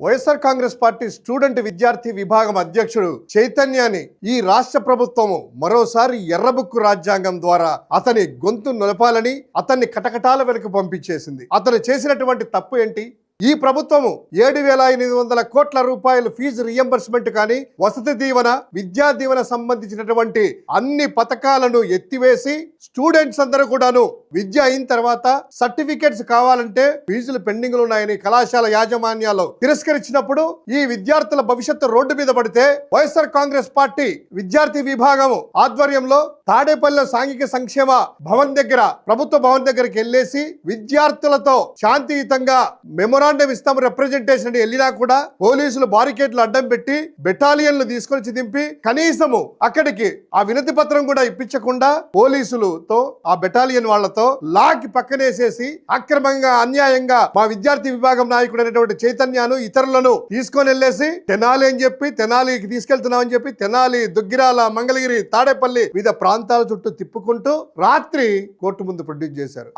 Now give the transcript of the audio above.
YSR Congress party student విద్యార్థి విభాగం అధ్యక్షుడు చైతన్యాన్ని ఈ రాష్ట్ర ప్రభుత్వము మరోసారి ఎర్రబుక్కు రాజ్యాంగం ద్వారా అతని గొంతు నొలపాలని అతన్ని కటకటాల వెనుక పంపించేసింది. అతను చేసినటువంటి తప్పు ఏంటి? ఈ ప్రభుత్వము ఏడు వేల ఎనిమిది వందల కోట్ల రూపాయలు ఫీజు రియంబర్స్మెంట్ కానీ వసతి దీవెన విద్యా దీవెన సంబంధించినటువంటి అన్ని పథకాలను ఎత్తివేసి స్టూడెంట్స్ అందరూ కూడాను విద్య అయిన తర్వాత సర్టిఫికేట్స్ కావాలంటే ఫీజులు పెండింగ్ ఉన్నాయని కళాశాల యాజమాన్యాలు తిరస్కరించినప్పుడు ఈ విద్యార్థుల భవిష్యత్తు రోడ్డు మీద పడితే వైఎస్ఆర్ కాంగ్రెస్ పార్టీ విద్యార్థి విభాగం ఆధ్వర్యంలో తాడేపల్లి సాంఘిక సంక్షేమ భవన్ దగ్గర ప్రభుత్వ భవన్ దగ్గరికి వెళ్ళేసి విద్యార్థులతో శాంతియుతంగా మెమొరాండం ఇస్తాం రిప్రజెంటేషన్ అని వెళ్ళినా కూడా పోలీసులు బారికేడ్లు అడ్డం పెట్టి బెటాలియన్లు తీసుకొచ్చి దింపి కనీసము అక్కడికి ఆ వినతి పత్రం కూడా ఇప్పించకుండా పోలీసులతో ఆ బెటాలియన్ వాళ్ళతో లాకి పక్కనేసేసి అక్రమంగా అన్యాయంగా మా విద్యార్థి విభాగం నాయకుడు అనేటువంటి చైతన్యాను ఇతరులను తీసుకొని వెళ్ళేసి తెనాలి అని చెప్పి తెనాలికి తీసుకెళ్తున్నామని చెప్పి తెనాలి దుగ్గిరాల మంగళగిరి తాడేపల్లి వివిధ ప్రాంతాల చుట్టూ తిప్పుకుంటూ రాత్రి కోర్టు ముందు ప్రొడ్యూస్ చేశారు.